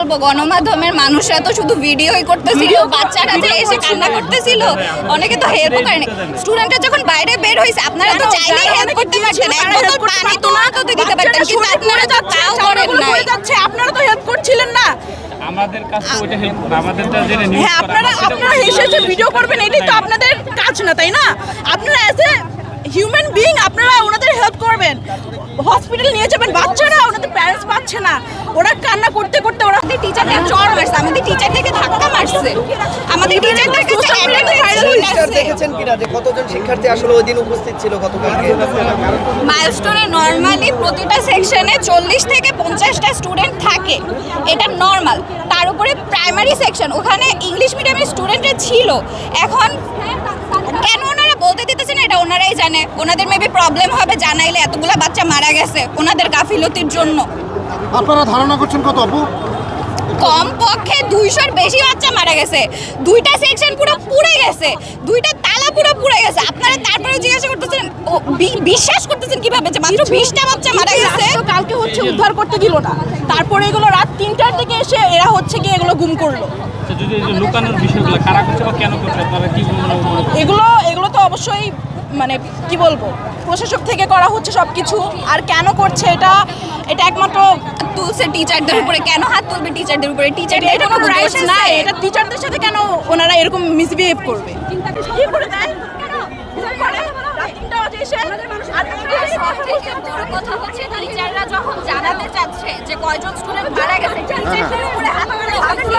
গণমাধ্যমের মানুষরা তো শুধু ভিডিওই করতেছিল বাচ্চারা যে এসে কান্না করতেছিল অনেকে তো হেল্প করেনি। স্টুডেন্টরা যখন বাইরে বের হয়েছে আপনারা তো চাইলেই হেল্প করতে পারতেন এক বোতল পানি তোমরা তো দিতে পারতেন কিন্তু আপনারা তো তাও করেন যাচ্ছে আপনারা তো হেল্প করছিলেন না। আমাদের কাছে ওইটা হেল্প করে আমাদেরটা যেটা নিউজ হ্যাঁ আপনারা আপনারা এসে এসে ভিডিও করবেন এটাই তো আপনাদের কাজ না তাই না? আপনারা অ্যাজ এ হিউম্যান বিইং আপনারা ওনাদের হেল্প করবেন হসপিটাল নিয়ে যাবেন বাচ্চারা ওনাদের প্যারেন্টস পাচ্ছে না ওরা কান্না করতে করতে ওরা আমাদের টিচারদের চর মারছে আমাদের টিচারদেরকে ধাক্কা মারছে। আমাদের টিচারদের কাছে দেখেছেন কিনা? যে কতজন শিক্ষার্থী আসলে ওই দিন উপস্থিত ছিল গতকালকে? মাইলস্টোনে নর্মালি প্রতিটা সেকশনে চল্লিশ থেকে পঞ্চাশটা স্টুডেন্ট থাকে। এটা নর্মাল তার উপরে প্রাইমারি সেকশন ওখানে ইংলিশ মিডিয়ামের স্টুডেন্টরা ছিল। এখন কেন ওনারা বলতে দিতেছে না? এটা ওনারাই জানে। ওনাদের মেবি প্রবলেম হবে জানাইলে এতগুলা বাচ্চা মারা গেছে ওনাদের গাফিলতির জন্য। আপনারা ধারণা করছেন কত আপু? কম পক্ষে দুইশোর বেশি বাচ্চা মারা গেছে। দুইটা সেকশন পুরো পুড়ে গেছে। দুইটা তালা পুরো পুড়ে গেছে। আপনারা তারপরে জিজ্ঞাসা করতেছেন বিশ্বাস করতেছেন কীভাবে যে মাত্র বিশটা বাচ্চা মারা গেছে? কালকে হচ্ছে উদ্ধার করতে দিল না। তারপরে এগুলো রাত তিনটার দিকে এসে এরা হচ্ছে কি এগুলো গুম করল। তো যদি এই যে লুকানোর বিষয়গুলো কারা করছে বা কেন করছে আপনারা কি করেন? এগুলো এগুলো তো অবশ্যই মানে কি বলব প্রশাসক থেকে করা হচ্ছে সব কিছু আর কেন করছে এটা? এটা একমাত্র তুলছে টিচারদের উপরে কেন হাত তুলবে টিচারদের উপরে? টিচারদের এটা কোনো রাইটস নাই। এটা টিচারদের সাথে কেন ওনারা এরকম মিসবিহেভ করবে? কি করে দেয়? কথা হচ্ছে টিচাররা যখন জানাতে চাচ্ছে যে কয়জন স্টুডেন্ট মারা গেছে টিচারদের উপরে হাত তুলে।